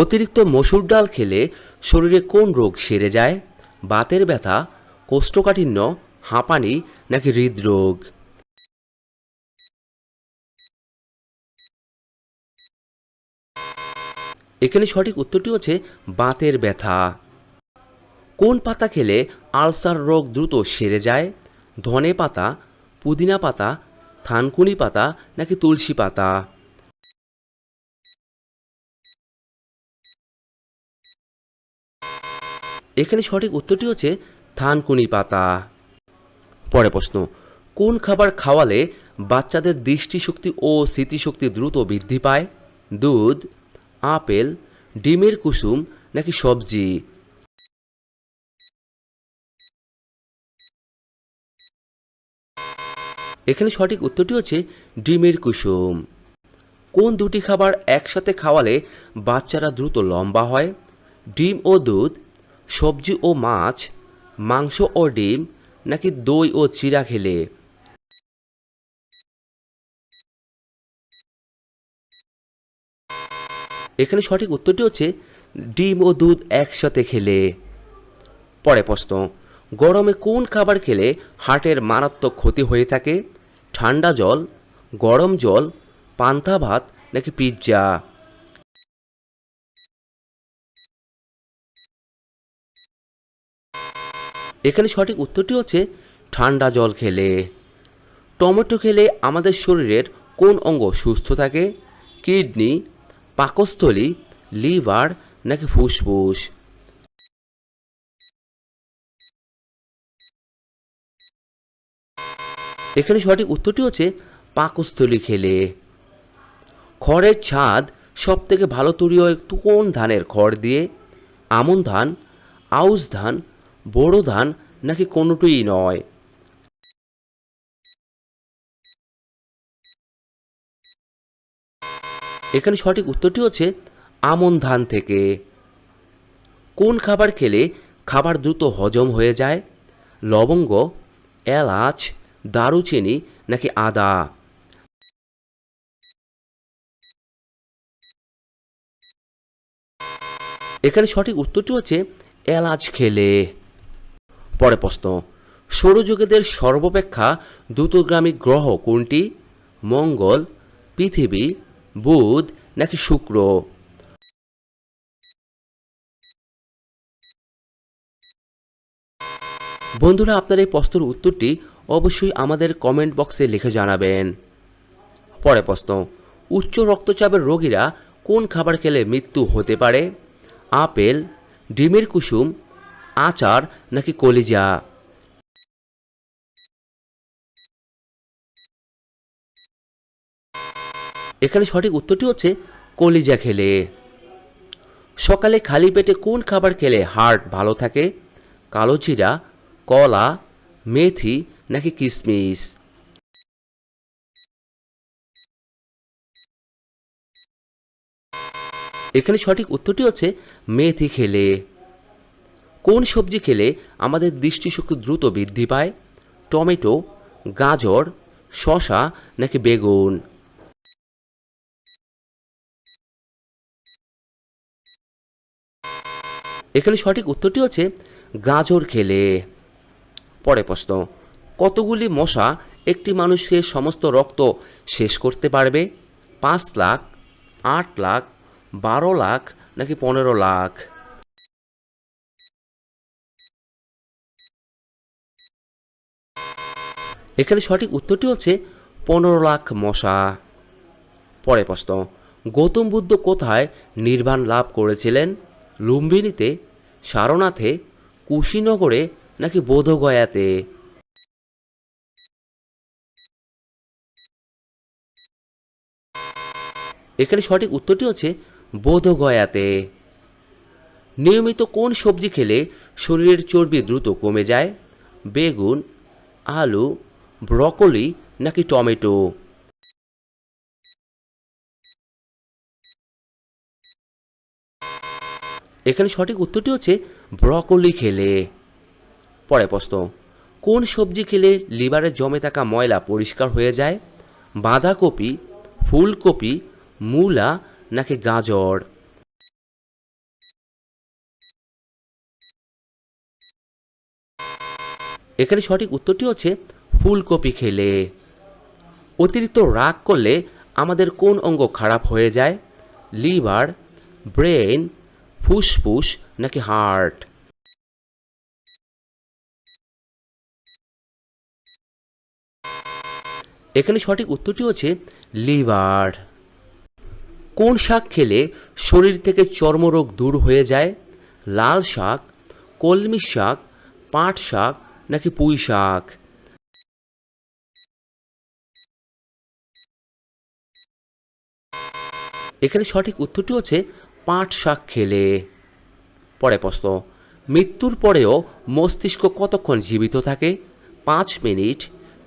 অতিরিক্ত মসুর ডাল খেলে শরীরে কোন রোগ সেরে যায়? বাতের ব্যথা, কোষ্ঠকাঠিন্য, হাঁপানি নাকি হৃদরোগ? এখানে সঠিক উত্তরটি হচ্ছে বাতের ব্যথা। কোন পাতা খেলে আলসার রোগ দ্রুত সেরে যায়? ধনে পাতা, পুদিনা পাতা, থানকুনি পাতা নাকি তুলসী পাতা? এখানে সঠিক উত্তরটি হচ্ছে থানকুনি পাতা। পরে প্রশ্ন, কোন খাবার খাওয়ালে বাচ্চাদের দৃষ্টিশক্তি ও স্মৃতিশক্তি দ্রুত বৃদ্ধি পায়? দুধ, আপেল, ডিমের কুসুম নাকি সবজি? এখানে সঠিক উত্তরটি হচ্ছে ডিমের কুসুম। কোন দুটি খাবার একসাথে খাওয়ালে বাচ্চারা দ্রুত লম্বা হয়? ডিম ও দুধ সবজি ও মাছ, মাংস ও ডিম, নাকি দই ও চিরা খেলে? এখানে সঠিক উত্তরটি হচ্ছে, ডিম ও দুধ একসাথে খেলে। পরে প্রশ্ন, গরমে কোন খাবার খেলে হার্টের মারাত্মক ক্ষতি হয়ে থাকে? ঠান্ডা জল, গরম জল, পান্তা ভাত, নাকি পিৎজা? এখানে সঠিক উত্তরটি হচ্ছে ঠান্ডা জল খেলে। টমেটো খেলে আমাদের শরীরের কোন অঙ্গ সুস্থ থাকে? কিডনি, পাকস্থলী, লিভার নাকি ফুসফুস? এখানে সঠিক উত্তরটি হচ্ছে পাকস্থলী খেলে। খড়ের ছাদ সব থেকে ভালো তৈরি হয় কোন ধানের খড় দিয়ে? আমন ধান, আউশ ধান বোরো ধান নাকি কোনোটিই নয়। এখানে সঠিক উত্তরটি হচ্ছে আমন ধান থেকে। কোন খাবার খেলে খাবার দ্রুত হজম হয়ে যায়? লবঙ্গ, এলাচ, দারুচিনি নাকি আদা? এখানে সঠিক উত্তরটি হচ্ছে এলাচ খেলে। পরে প্রশ্ন সৌরজগতের সর্বাপেক্ষা দ্রুতগ্রামী গ্রহ কোনটি? মঙ্গল, পৃথিবী, বুধ নাকি শুক্র? বন্ধুরা, আপনার এই প্রশ্নের উত্তরটি অবশ্যই আমাদের কমেন্ট বক্সে লিখে জানাবেন। পরে প্রশ্ন, উচ্চ রক্তচাপের রোগীরা কোন খাবার খেলে মৃত্যু হতে পারে? আপেল, ডিমের কুসুম আচার নাকি কলিজা? এখানে সঠিক উত্তরটি হচ্ছে কলিজা খেলে। সকালে খালি পেটে কোন খাবার খেলে হার্ট ভালো থাকে? কালো জিরা, কলা, মেথি নাকি কিশমিশ এখানে সঠিক উত্তরটি হচ্ছে মেথি খেলে। কোন সবজি খেলে আমাদের দৃষ্টিশক্তি দ্রুত বৃদ্ধি পায়? টমেটো, গাজর শশা নাকি বেগুন? এখানে সঠিক উত্তরটি হচ্ছে গাজর খেলে। পরে প্রশ্ন, কতগুলি মশা একটি মানুষকে সমস্ত রক্ত শেষ করতে পারবে? পাঁচ লাখ, আট লাখ, বারো লাখ নাকি পনেরো লাখ? এখানে সঠিক উত্তরটি হচ্ছে পনেরো লাখ মশা। পরে প্রশ্ন, গৌতম বুদ্ধ কোথায় নির্বাণ লাভ করেছিলেন? লুম্বিনীতে, সারনাথে, কুশীনগরে নাকি বোধগয়াতে? এখানে সঠিক উত্তরটি হচ্ছে বোধগয়াতে। নিয়মিত কোন সবজি খেলে শরীরের চর্বি দ্রুত কমে যায়? বেগুন, আলু ব্রকলি নাকি টমেটো? এখানে সঠিক উত্তরটি হচ্ছে ব্রকলি খেলে। পরে প্রশ্ন, কোন সবজি খেলে লিভারে জমে থাকা ময়লা পরিষ্কার হয়ে যায়? বাঁধাকপি, ফুলকপি, মূলা নাকি গাজর? এখানে সঠিক উত্তরটি হচ্ছে ফুলকপি খেলে, অতিরিক্ত রাগ করলে আমাদের কোন অঙ্গ খারাপ হয়ে যায়? লিভার, ব্রেন, ফুসফুস নাকি হার্ট? এখানে সঠিক উত্তরটি হচ্ছে লিভার। কোন শাক খেলে শরীর থেকে চর্মরোগ দূর হয়ে যায়? লাল শাক, কলমি শাক, পাট শাক নাকি পুঁই শাক? এখানে সঠিক উত্তরটি হচ্ছে পাট শাক খেলে। পরে প্রশ্ন, মৃত্যুর পরেও মস্তিষ্ক কতক্ষণ জীবিত থাকে? পাঁচ মিনিট,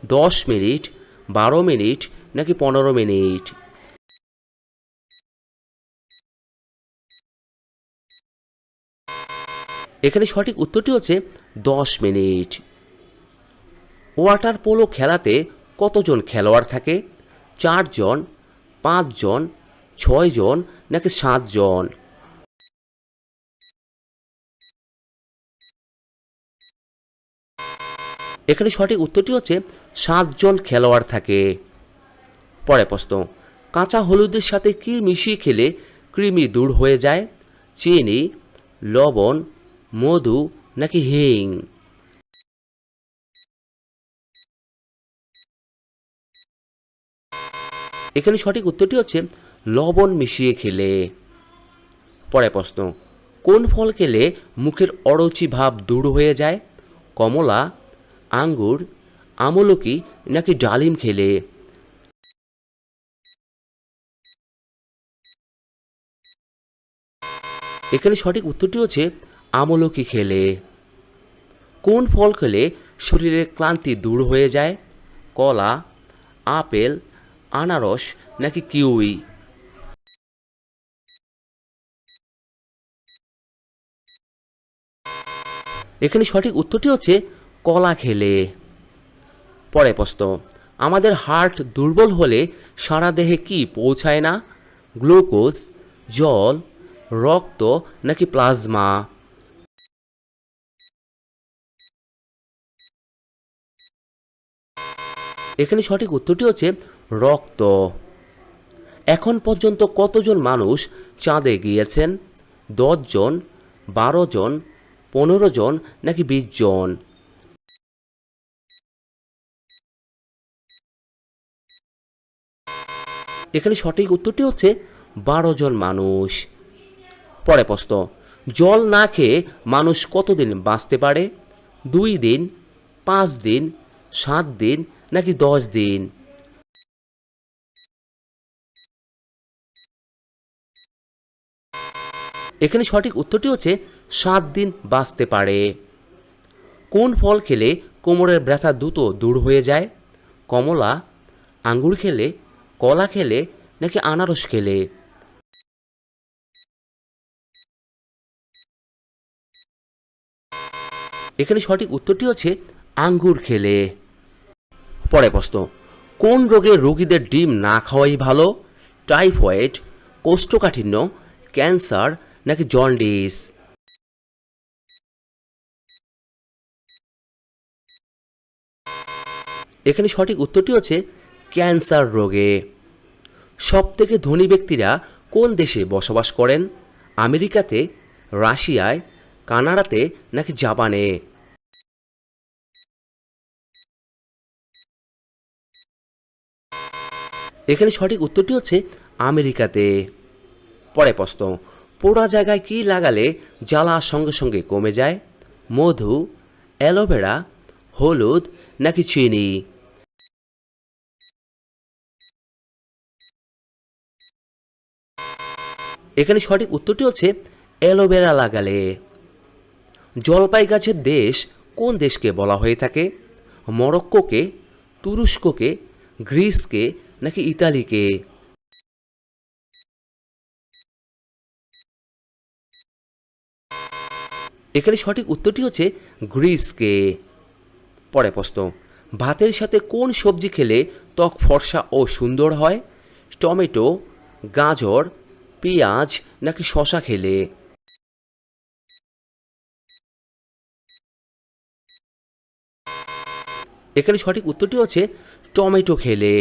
দশ মিনিট, বারো মিনিট নাকি পনেরো মিনিট? এখানে সঠিক উত্তরটি হচ্ছে দশ মিনিট। ওয়াটার পোলো খেলাতে কতজন খেলোয়াড় থাকে? চারজন, পাঁচজন ছয়জন নাকি সাতজন এখানে সঠিক উত্তরটি হচ্ছে সাতজন খেলোয়াড় থাকে। পরে প্রশ্ন, কাঁচা হলুদের সাথে কি মিশিয়ে খেলে কৃমি দূর হয়ে যায়? চিনি, লবণ, মধু নাকি হিং? এখানে সঠিক উত্তরটি হচ্ছে লবণ মিশিয়ে খেলে। পরে প্রশ্ন, কোন ফল খেলে মুখের অরুচি ভাব দূর হয়ে যায়? কমলা, আঙ্গুর, আমলকি নাকি ডালিম খেলে? এখানে সঠিক উত্তরটি হচ্ছে আমলকি খেলে। কোন ফল খেলে শরীরের ক্লান্তি দূর হয়ে যায়? কলা, আপেল, আনারস নাকি কিউই? এখানে সঠিক উত্তরটি হচ্ছে কলা খেলে। পরে প্রশ্ন, আমাদের হার্ট দুর্বল হলে সারা দেহে কি পৌঁছায় না? গ্লুকোজ, জল, রক্ত নাকি প্লাজমা? এখানে সঠিক উত্তরটি হচ্ছে রক্ত। এখন পর্যন্ত কতজন মানুষ চাঁদে গিয়েছেন? জন বারো জন পনেরো জন নাকি বিশ জন? এখানে সঠিক উত্তরটি হচ্ছে বারো জন মানুষ। পরে প্রশ্ন, জল না খেয়ে মানুষ কতদিন বাঁচতে পারে? দুই দিন, পাঁচ দিন, সাত দিন নাকি দশ দিন? এখানে সঠিক উত্তরটি হচ্ছে সাত দিন বাঁচতে পারে। কোন ফল খেলে কোমরের ব্যথা দ্রুত দূর হয়ে যায়? কমলা, আঙ্গুর খেলে, কলা খেলে, নাকি আনারস খেলে? এখানে সঠিক উত্তরটি হচ্ছে আঙ্গুর খেলে। পরে প্রশ্ন, কোন রোগের রোগীদের ডিম না খাওয়াই ভালো? টাইফয়েড, কোষ্ঠকাঠিন্য, ক্যান্সার নাকি জন্ডিস? এখানে সঠিক উত্তরটি হচ্ছে ক্যান্সার রোগে। সবথেকে ধনী ব্যক্তিরা কোন দেশে বসবাস করেন? আমেরিকাতে, রাশিয়ায়, কানাডাতে নাকি জাপানে? এখানে সঠিক উত্তরটি হচ্ছে আমেরিকাতে। পরে প্রশ্ন পোড়া জায়গায় কি লাগালে জ্বালা সঙ্গে সঙ্গে কমে যায়? মধু অ্যালোভেরা হলুদ নাকি চিনি? এখানে সঠিক উত্তরটি হচ্ছে অ্যালোভেরা লাগালে। জলপাই গাছের দেশ কোন দেশকে বলা হয়ে থাকে? মরক্কোকে, তুরস্ককে, গ্রিসকে নাকি ইতালিকে? এখানে সঠিক উত্তরটি হচ্ছে গ্রিসকে। পরে প্রশ্ন, ভাতের সাথে কোন সবজি খেলে ত্বক ফর্সা ও সুন্দর হয়? টমেটো, গাজর, পেঁয়াজ নাকি শশা খেলে? এখানে সঠিক উত্তরটি হচ্ছে টমেটো খেলে।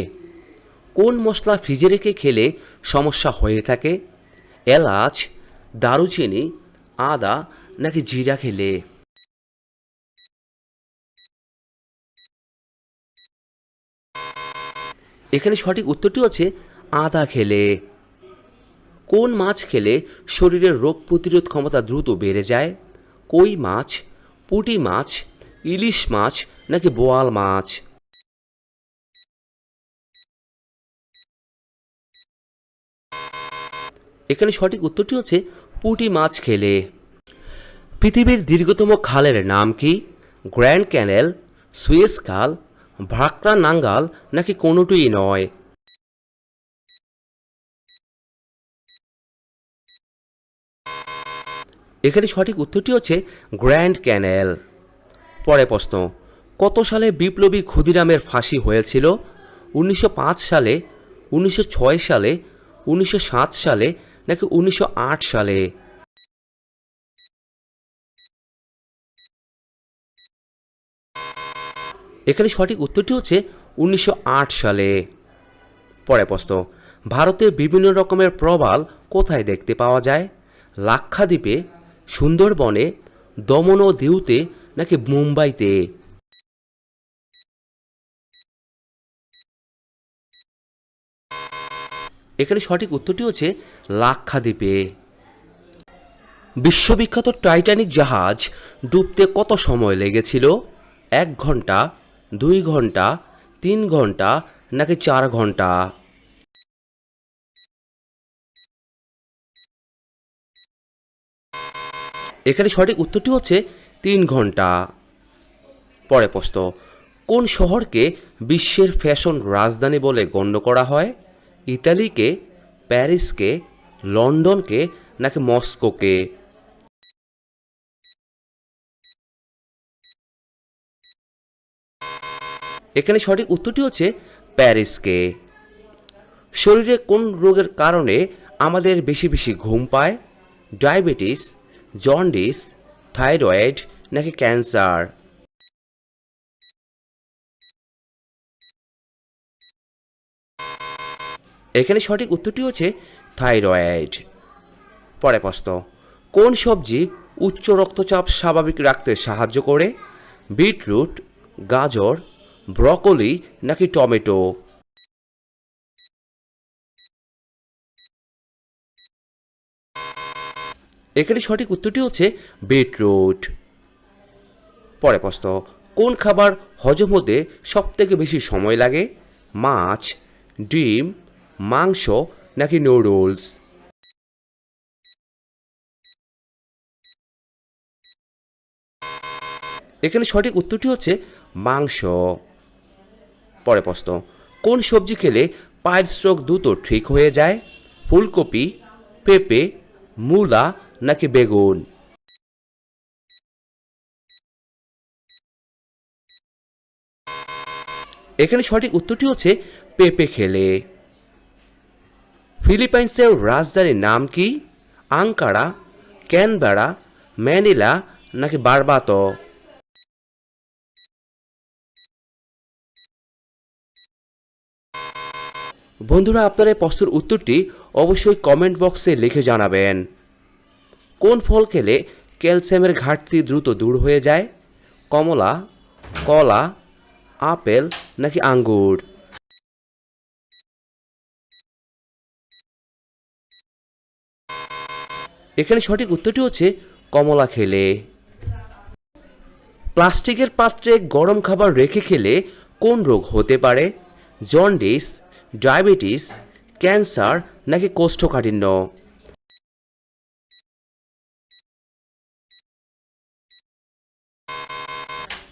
কোন মশলা ফ্রিজে রেখে খেলে সমস্যা হয়ে থাকে? এলাচ, দারুচিনি, আদা নাকি জিরা খেলে? এখানে সঠিক উত্তরটি হচ্ছে আদা খেলে। কোন মাছ খেলে শরীরের রোগ প্রতিরোধ ক্ষমতা দ্রুত বেড়ে যায়? কই মাছ, পুঁটি মাছ, ইলিশ মাছ নাকি বোয়াল মাছ? এখানে সঠিক উত্তরটি হচ্ছে পুঁটি মাছ খেলে। পৃথিবীর দীর্ঘতম খালের নাম কি? গ্র্যান্ড ক্যানেল, সুয়েজ খাল, ভাকরা নাঙ্গাল নাকি কোনোটিই নয়? এখানে সঠিক উত্তরটি হচ্ছে গ্র্যান্ড ক্যানেল। পরে প্রশ্ন, কত সালে বিপ্লবী ক্ষুদিরামের ফাঁসি হয়েছিল? উনিশশো পাঁচ সালে, উনিশশো ছয় সালে, উনিশশো সাত সালে নাকি উনিশশো আট সালে? এখানে সঠিক উত্তরটি হচ্ছে উনিশশো আট সালে। পরে প্রশ্ন ভারতের বিভিন্ন রকমের প্রবাল কোথায় দেখতে পাওয়া যায়? লাক্ষাদ্বীপে, সুন্দরবনে, দমন ও দিউতে নাকি মুম্বাইতে? এখানে সঠিক উত্তরটি হচ্ছে লাক্ষাদ্বীপে। বিশ্ববিখ্যাত টাইটানিক জাহাজ ডুবতে কত সময় লেগেছিল? এক ঘণ্টা দুই ঘণ্টা, তিন ঘণ্টা, নাকি চার ঘণ্টা? এখানে সঠিক উত্তরটি হচ্ছে তিন ঘণ্টা। পরে প্রশ্ন, কোন শহরকে বিশ্বের ফ্যাশন রাজধানী বলে গণ্য করা হয়? ইতালিকে, প্যারিসকে, লন্ডনকে, নাকি মস্কোকে? এখানে সঠিক উত্তরটি হচ্ছে প্যারিসকে। শরীরে কোন রোগের কারণে আমাদের বেশি বেশি ঘুম পায়? ডায়াবেটিস, জন্ডিস, থাইরয়েড নাকি ক্যান্সার? এখানে সঠিক উত্তরটি হচ্ছে থাইরয়েড। পরে প্রশ্ন, কোন সবজি উচ্চ রক্তচাপ স্বাভাবিক রাখতে সাহায্য করে? বিটরুট, গাজর ব্রকলি নাকি টমেটো? এখানে সঠিক উত্তরটি হচ্ছে বিটরুট। পরে প্রশ্ন, কোন খাবার হজম হতে সব থেকে বেশি সময় লাগে? মাছ, ডিম, মাংস নাকি নুডলস? এখানে সঠিক উত্তরটি হচ্ছে মাংস। পরে প্রশ্ন, কোন সবজি খেলে পায়ের স্ট্রোক দ্রুত ঠিক হয়ে যায়? ফুলকপি, পেঁপে, মূলা নাকি বেগুন? এখানে সঠিক উত্তরটি হচ্ছে পেঁপে খেলে। ফিলিপাইন্সের রাজধানীর নাম কি? আঙ্কারা, ক্যানবেরা, ম্যানিলা নাকি বারবাতো? বন্ধুরা আপনারা প্রশ্নের উত্তরটি অবশ্যই কমেন্ট বক্সে লিখে জানাবেন। কোন ফল খেলে ক্যালসিয়ামের ঘাটতি দ্রুত দূর হয়ে যায়? কমলা, কলা, আপেল নাকি আঙ্গুর? এখানে সঠিক উত্তরটি হচ্ছে কমলা খেলে। প্লাস্টিকের পাত্রে গরম খাবার রেখে খেলে কোন রোগ হতে পারে? জন্ডিস ডায়াবেটিস, ক্যান্সার নাকি কোষ্ঠকাঠিন্য?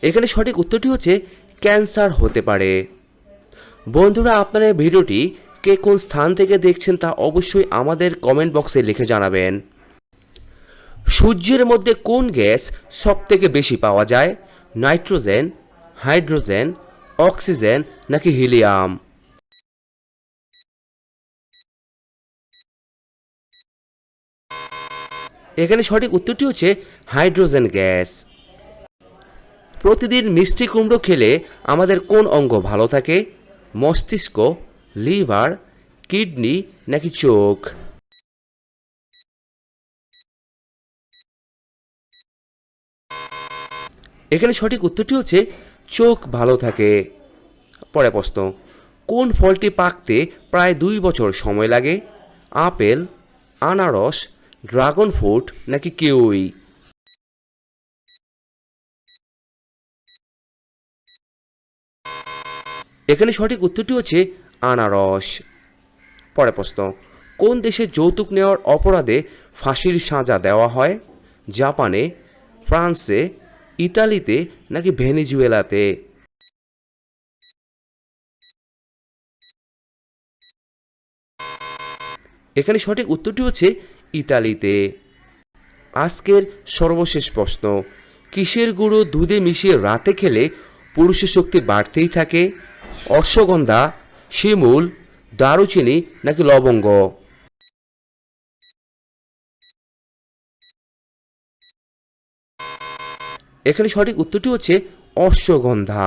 এখানে সঠিক উত্তরটি হচ্ছে ক্যান্সার হতে পারে। বন্ধুরা, আপনারা এই ভিডিওটি কে কোন স্থান থেকে দেখছেন তা অবশ্যই আমাদের কমেন্ট বক্সে লিখে জানাবেন। সূর্যের মধ্যে কোন গ্যাস সব থেকে বেশি পাওয়া যায়? নাইট্রোজেন, হাইড্রোজেন, অক্সিজেন নাকি হিলিয়াম? এখানে সঠিক উত্তরটি হচ্ছে হাইড্রোজেন গ্যাস। প্রতিদিন মিষ্টি কুমড়ো খেলে আমাদের কোন অঙ্গ ভালো থাকে? মস্তিষ্ক, লিভার, কিডনি নাকি চোখ? এখানে সঠিক উত্তরটি হচ্ছে চোখ ভালো থাকে। পরে প্রশ্ন, কোন ফলটি পাকতে প্রায় দুই বছর সময় লাগে? আপেল, আনারস ড্রাগন ফ্রুট নাকি কিউই? এখানে সঠিক উত্তরটি হচ্ছে আনারস। পরে প্রশ্ন, কোন দেশে যৌতুক নেওয়ার অপরাধে ফাঁসির সাজা দেওয়া হয়? জাপানে, ফ্রান্সে, ইতালিতে নাকি ভেনিজুয়েলাতে? এখানে সঠিক উত্তরটি হচ্ছে ইতালিতে। আজকের সর্বশেষ প্রশ্ন, কিসের গুঁড়ো দুধে মিশিয়ে রাতে খেলে পুরুষের শক্তি বাড়তেই থাকে? অশ্বগন্ধা, শিমুল, দারুচিনি নাকি লবঙ্গ? এখানে সঠিক উত্তরটি হচ্ছে অশ্বগন্ধা।